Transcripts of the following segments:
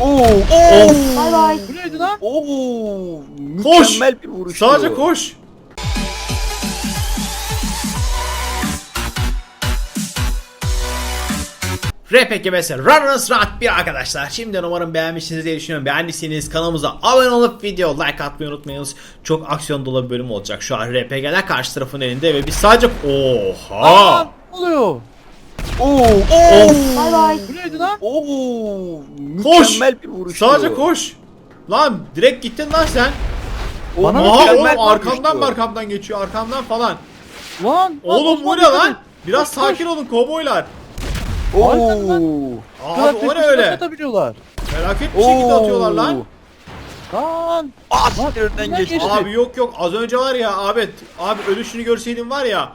Oo. Of. Bay bay. Bu neydi lan? Oo. Koş. Mükemmel bir vuruştu. Sadece koş. RPG mesela Runners Rahat bir arkadaşlar. Şimdi umarım beğenmişsiniz diye düşünüyorum. Beğendiyseniz kanalımıza abone olup video like atmayı unutmayınız. Çok aksiyon dolu bir bölüm olacak. Şu an RPG'ler karşı tarafın elinde ve biz sadece... Oha! Aa, ne oluyor? Oo. Of! Bay bay. Bu neydi lan? Oo. Koş. Mükemmel bir vuruştu. Sadece koş. Lan direkt gittin lan sen. Oo, Bana Aha mükemmel oğlum arkamdan vuruştu. arkamdan geçiyor arkamdan falan. Lan. Oğlum bu Osman ne dikkat lan? et. Biraz Koş, koş. sakin olun kovboylar. Oo. Abi o ne öyle? Atabiliyorlar. Felaket bir şekilde atıyorlar lan. Lan. Aa Lan, sinir önünden geçti. geçti. Abi yok yok az önce var ya abi abi ölüşünü görseydim var ya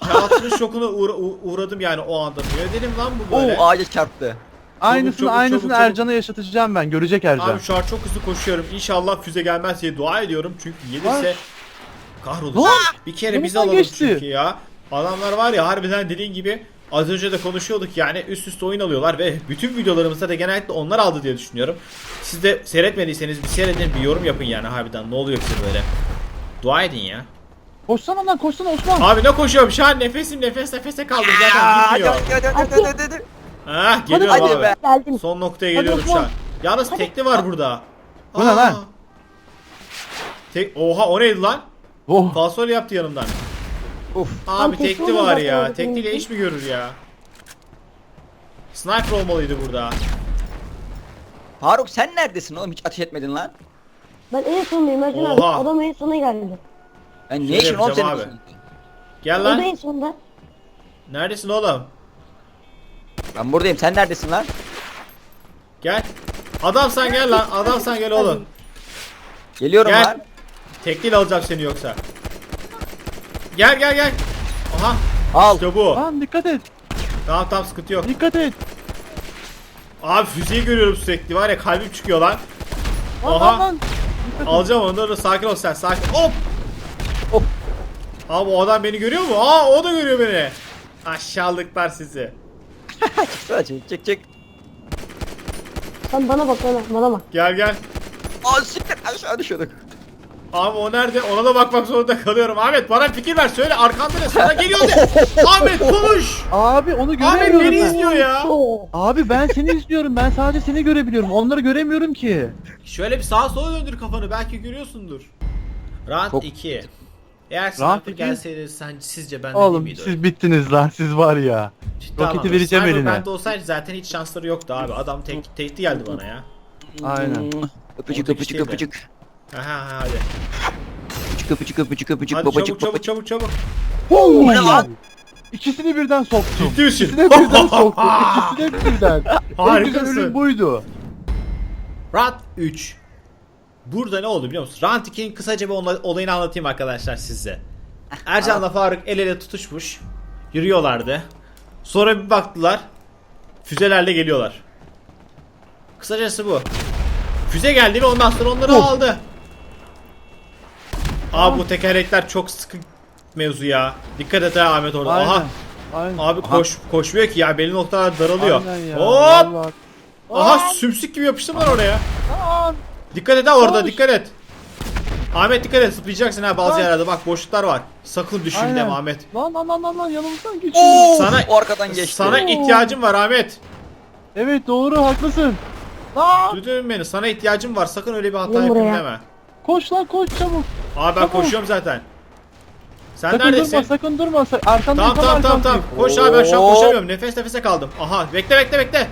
hayatının şokuna uğra- u- uğradım yani o anda. Ne dedim lan bu böyle? Oo ağaca çarptı. Aynısını çabuk, aynısını çabuk, çabuk. Ercan'a yaşatacağım ben. Görecek Ercan. Abi şu an çok hızlı koşuyorum. İnşallah füze gelmez diye dua ediyorum. Çünkü gelirse Lan. kahrolur. Lan. Bir kere bizi Önümden alalım geçti. çünkü ya. Adamlar var ya harbiden dediğin gibi az önce de konuşuyorduk yani üst üste oyun alıyorlar ve bütün videolarımızda da genellikle onlar aldı diye düşünüyorum. Siz de seyretmediyseniz bir seyredin bir yorum yapın yani harbiden ne oluyor bize böyle. Dua edin ya. Koşsana lan koşsana Osman. Abi ne koşuyorum şu an nefesim nefes nefese kaldım zaten Hadi gitmiyor. hadi hadi hadi hadi hadi. Ah geliyorum hadi abi. be. Geldim. Son noktaya Hadi geliyorum şu Osman. an. Yalnız tekli var burada. Bu ne lan? Tek Oha o neydi lan? Oh. Falsol yaptı yanımdan. Uf. Abi Abi tekli tekli var ya. Tekliyle iş mi görür ya? Sniper olmalıydı burada. Faruk sen neredesin oğlum hiç ateş etmedin lan. Ben en sondayım Ercan abi. Oha. Adam en sona geldi. Ben Şöyle ne işin oğlum yapacağım senin? abi. Gel O da lan. en sonda. Neredesin oğlum? Ben buradayım sen neredesin lan? Gel. Adamsan gel lan. Adamsan gel oğlum. Geliyorum Gel. lan. Tekliyle alacağım seni yoksa. Gel gel gel. Aha. Al. İşte bu. Lan dikkat et. Tamam tamam sıkıntı yok. Dikkat et. Abi füzeyi görüyorum sürekli var ya kalbim çıkıyor lan. Lan Aha. lan lan. Alacağım onu da sakin ol sen sakin. Hop. Abi o adam beni görüyor mu? Aa o da görüyor beni. Aşağılıklar sizi. Çek çek çek. Sen bana bak bana, bana bak. Gel gel. Aa siktir aşağı düşüyorduk. Abi o nerede? Ona da bakmak zorunda kalıyorum. Ahmet bana fikir ver. Söyle arkanda ne? Sana geliyor de. Ahmet konuş. Abi onu Ahmet göremiyorum beni ben. izliyor ya. Oo. Abi ben seni izliyorum. Ben sadece seni görebiliyorum. Onları göremiyorum ki. Şöyle bir sağa sola döndür kafanı. Belki görüyorsundur. Round Çok- 2. Eğer sniper iki? gelseydi sen sizce ben de Oğlum miydi? siz bittiniz lan. Siz var ya. Ciddi roketi anlamda. vereceğim Sniper eline. bende olsaydı zaten hiç şansları yoktu abi. Adam tek tekli geldi bana ya. Aynen. Öpücük Oldu öpücük işte de. öpücük. Aha hadi. Öpücük öpücük öpücük öpücük Hadi babacık çabuk çabuk babacık. çabuk çabuk. Bu ne lan? İkisini birden soktum. Ciddi misin? İkisine birden soktum. İkisine birden. En güzel Harikasın. ölüm buydu. Round 3. Burada ne oldu biliyor musun? 2'nin kısaca bir olay- olayını anlatayım arkadaşlar size. Ercan'la Faruk el ele tutuşmuş. Yürüyorlardı. Sonra bir baktılar. Füzelerle geliyorlar. Kısacası bu. Füze geldi ve ondan sonra onları Of. aldı. Abi bu tekerlekler çok sıkı mevzu ya. Dikkat et ha Ahmet orada. Aynen. Aha. Aynen. Abi koş koşmuyor ki ya belli noktalar daralıyor. Hop! vallahi. Aha sümsük gibi yapıştım lan oraya. Lan. Dikkat et ha orada Koş. dikkat et. Ahmet dikkat et zıplayacaksın ha bazı Koş. yerlerde bak boşluklar var. Sakın düşün deme Ahmet. Lan lan lan lan lan yanımızdan geçiyor. Oo, Sana- o arkadan geçti. Sana ihtiyacım var Ahmet. Evet doğru haklısın. Lan. Duydun beni sana ihtiyacım var sakın öyle bir hata Gelin yapayım buraya. deme. Koş lan koş çabuk. Abi ben Tamam. koşuyorum zaten. Sen sakın neredesin? durma sakın durma. Sa- Arkandayım Tamam tamam tamam tamam. Koş abi ben şu an Oo. koşamıyorum. Nefes nefese kaldım. Aha bekle bekle bekle.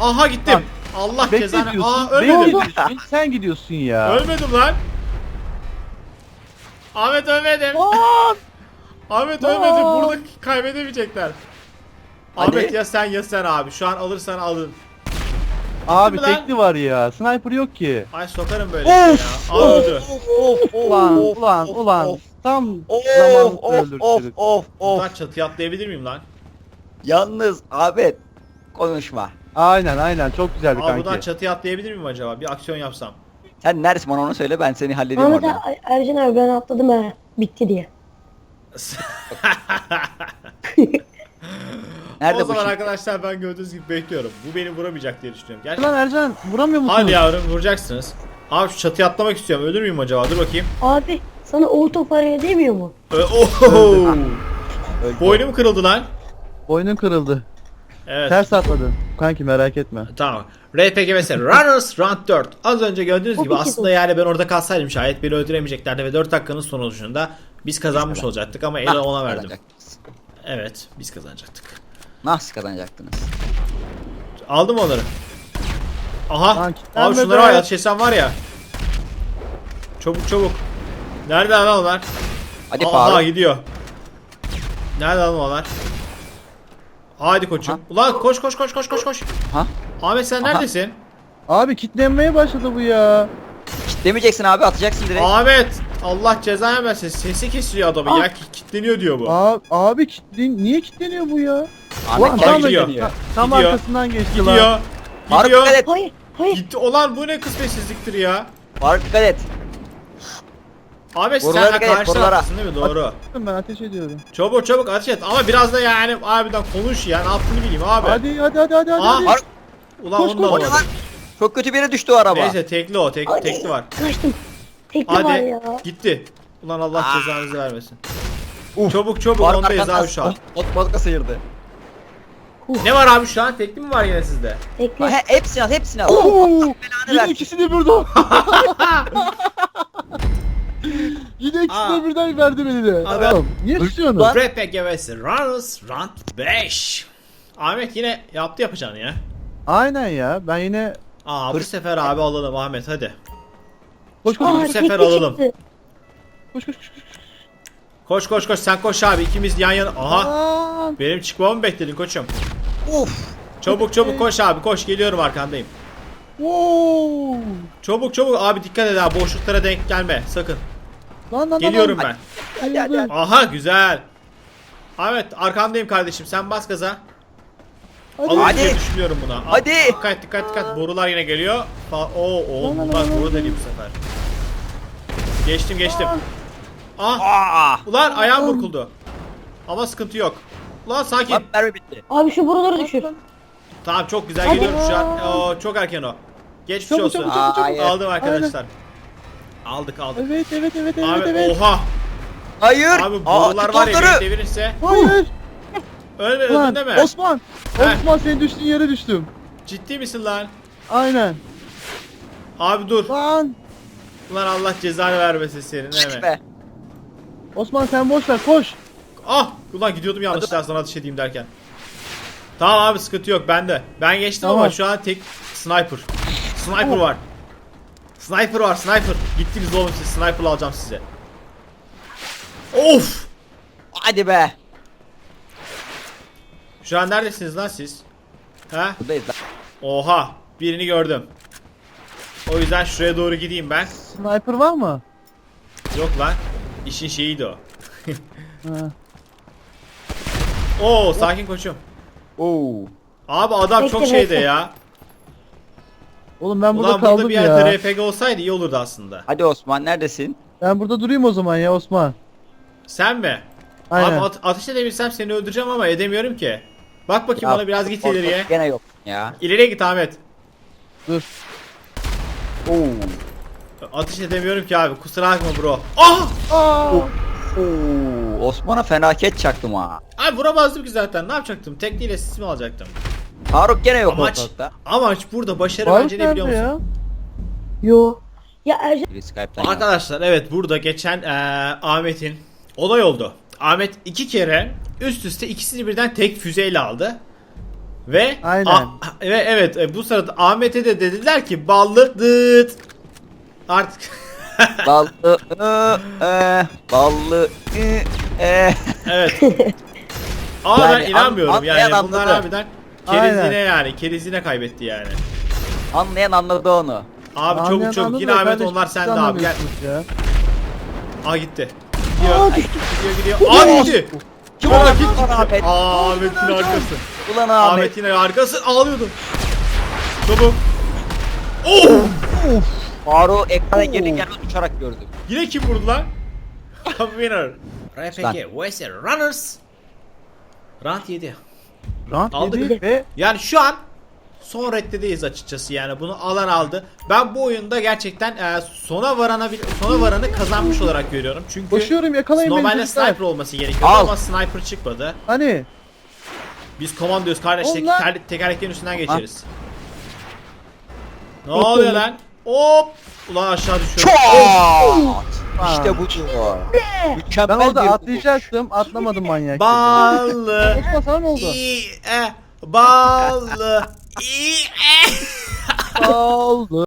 Aha gittim. Tamam. Allah cezanı. Aa ölmedim. diyorsun. Sen gidiyorsun ya. Ölmedim lan. Ahmet ölmedim. Lan. Ahmet Aa. ölmedi. Burada kaybedemeyecekler. Hadi. Ahmet ya sen ya sen abi. Şu an alırsan alın. Abi mi lan? tekli var ya. Sniper yok ki. Ay sokarım böyle ya. Aa öldü. Ulan ulan ulan. Tam Of zamanında of of öldürdük. of of. Buradan çatıya atlayabilir miyim lan? Yalnız Ahmet konuşma. Aynen aynen çok güzeldi Aa buradan kanki. çatıya atlayabilir miyim acaba? Bir aksiyon yapsam. Sen neredesin bana onu söyle ben seni halledeyim Ahmet orada. abi, Ercan abi ben atladım ha. Bitti diye. Nerede o bu zaman şimdi? arkadaşlar ben gördüğünüz gibi bekliyorum. Bu beni vuramayacak diye düşünüyorum. Gerçekten. Lan Ercan vuramıyor musun? Hadi yavrum vuracaksınız. Abi şu çatıya atlamak istiyorum. Ölür müyüm acaba? Dur bakayım. Abi sana auto paraya demiyor mu? Ö- Oho! Öldü. Boynum kırıldı lan. Boynun kırıldı. Evet. Ters atladın. Kanki merak etme. Tamam. RPG mesela Runners Round 4. Az önce gördüğünüz gibi peki aslında yani ben orada kalsaydım şayet beni öldüremeyeceklerdi ve 4 dakikanın sonucunda biz kazanmış olacaktık ama eli Nah, ona verdim. Evet biz kazanacaktık. Nasıl kazanacaktınız? Aldım onları. Aha. Lan Abi şunlara be. var ya çesem var ya. Çabuk çabuk. Nerede lan onlar? Hadi Aha gidiyor. Nerede lan onlar? Hadi koçum. Aha. Ulan koş koş koş koş koş koş. Ha? Ahmet sen Aha. neredesin? Abi kitlenmeye başladı bu ya. Kitlemeyeceksin abi atacaksın direkt. Ahmet Allah ceza versin. Sesi kesiliyor adamı ya. Ki- Kitleniyor diyor bu. Abi, abi kitlen niye kitleniyor bu ya? Ahmet Ulan tam, gidiyor. gidiyor. tam Gidiyor. arkasından geçti Gidiyor. lan. Faruk Gidiyor. dikkat et. Hayır hayır. Gitti. Ulan bu ne kısmetsizliktir ya. Faruk dikkat et. Sen Borulara ha, dikkat et, karşı taraftasın değil mi? Doğru. Ben ateş ediyorum. Çabuk çabuk ateş et. Ama biraz da yani abiden konuş ya. Ne yaptığını bileyim abi. Hadi hadi hadi hadi hadi. Aa, hadi. Ulan koş, onu da o ne alamadım. lan? Çok kötü bir yere düştü o araba. Neyse tekli o. Tek, Hadi. tekli var. Kaçtım. Tekli var Hadi. ya. Gitti. Ulan Allah Aa. cezanızı vermesin. Uf. Çabuk çabuk Faruk ondayız abi şu an. Ot balıka sıyırdı. Ne var abi şu an? Tekli mi var yine sizde? Tekli. He, hepsini at hepsini. Oo, Belanı yine versin. ikisi de burada. yine ikisi Aa. de birden verdi beni de. Abi. Adam, niye tutuyorsun? Lan. RPG vs Runners Round 5. Ahmet yine yaptı yapacağını ya. Aynen ya. Ben yine Aa bu sefer abi alalım Ahmet hadi. koş koş Aa. koş bu sefer tekli alalım. çıktı. koş koş. koş. Koş koş koş sen koş abi ikimiz yan yana. Aha Aa, benim çıkmamı bekledin koçum. Uf. Çabuk çabuk koş abi koş geliyorum arkandayım. wow. Çabuk çabuk abi dikkat et abi boşluklara denk gelme sakın. Lan lan lan. Geliyorum lan. ben. Hadi, hadi, hadi. Aha güzel. Ahmet arkandayım kardeşim sen bas gaza. Hadi. Alır Hadi. diye düşünüyorum buna. Al, Hadi. Dikkat dikkat dikkat borular yine geliyor. Fa Oo oo lan, boru deli bu sefer. Geçtim geçtim. Ah Aa. ulan ayağım burkuldu. Ama sıkıntı yok. Ulan sakin. Lan mermi bitti. Abi şu buraları düşür. Tamam çok güzel Hadi. geliyorum şu an. Oo, çok erken o. Geçmiş Çabuk, olsun. çabuk, çabuk, çabuk. Aldım arkadaşlar. Aldık aldık. Evet evet evet evet Abi evet. oha. Hayır. Abi borular var ya beni devirirse. Hayır. Ölme Ulan öldün deme. Osman. He. Osman senin düştüğün yere düştüm. Ciddi misin lan? Aynen. Abi dur. Lan. Ulan Allah cezanı vermesin senin Şş hemen. be. Osman sen boş ver koş. Ah! Ulan gidiyordum yanlışlıkla sana ateş edeyim derken. Tamam abi sıkıntı yok bende. Ben geçtim ama Tamam. şu an tek sniper. Sniper var. Sniper var sniper. Gittiniz oğlum siz sniper alacağım size. Of! Hadi be. Şu an neredesiniz lan siz? Ha? Buradayız lan. Oha! Birini gördüm. O yüzden şuraya doğru gideyim ben. Sniper var mı? Yok lan. İşin şeyiydi o. Ha. Oo sakin koçum. Oo. Abi adam çok şeyde ya. Oğlum ben burada Ulan burada kaldım bir ya. yerde RPG olsaydı iyi olurdu aslında. Hadi Osman neredesin? Ben burada durayım o zaman ya Osman. Sen mi? Aynen. Abi at- ateş edebilsem seni öldüreceğim ama edemiyorum ki. Bak bakayım Ya, bana biraz git ortada ileriye. Gene yok ya. İleriye git Ahmet. Dur. Oo. Ateş edemiyorum ki abi kusura bakma bro. Ah! Oo. Osman'a fenaket çaktım ha. Abi vuramazdım ki zaten ne yapacaktım? Tekniğiyle siz mi alacaktım? Faruk gene yok Amaç, ortalıkta. amaç burada başarı Faruk bence ne biliyor nerede musun? ya? Yo. Ya Ercan Biri ya. Arkadaşlar evet burada geçen eee, Ahmet'in olay oldu. Ahmet iki kere üst üste ikisini birden tek füzeyle aldı. Ve Aynen. A- ve evet e, bu sırada Ahmet'e de dediler ki ballı dıt. Artık Ballı ı, e, ballı ı, e. evet. Ama Yani ben inanmıyorum an- yani anlayan bunlar anladı. harbiden kerizine Aynen. yani kerizine kaybetti yani. Anlayan anladı onu. Abi Anlayan çabuk çabuk anladı yine da Ahmet kardeşim, onlar siz sende abi gel. anlamıyorsunuz Ya. Aa gitti. Gidiyor. Aa, düştü. gidiyor gidiyor. Aa gitti. Kim Aa, o? git, Ulan git. Ahmet. Aa Ahmet'in arkası. Ulan Ahmet. Ahmet yine arkası ağlıyordu. Çabuk. Oh! Faruk ekrana geri gelmez uçarak gördüm. Yine kim vurdu lan? Winner. RPG vs Runners. Round 7. Rant Aldık. yedi ve Yani şu an son reddedeyiz açıkçası yani bunu alan aldı. Ben bu oyunda gerçekten e, sona varana sona varanı kazanmış olarak görüyorum. Çünkü koşuyorum yakalayın beni normalde çocuklar. sniper olması gerekiyordu Al. ama sniper çıkmadı. Hani Biz komandoyuz kardeş tek, ter- tekerleklerin üstünden geçeriz. Ne oluyor lan? Hop! Ulan aşağı düşüyorum. Çat! İşte bu. Mükemmel ben orada bir atlayacaktım atlamadım manyak. Ballı. Osman sana ne oldu? İyi, e, ballı. İyi, e. oldu.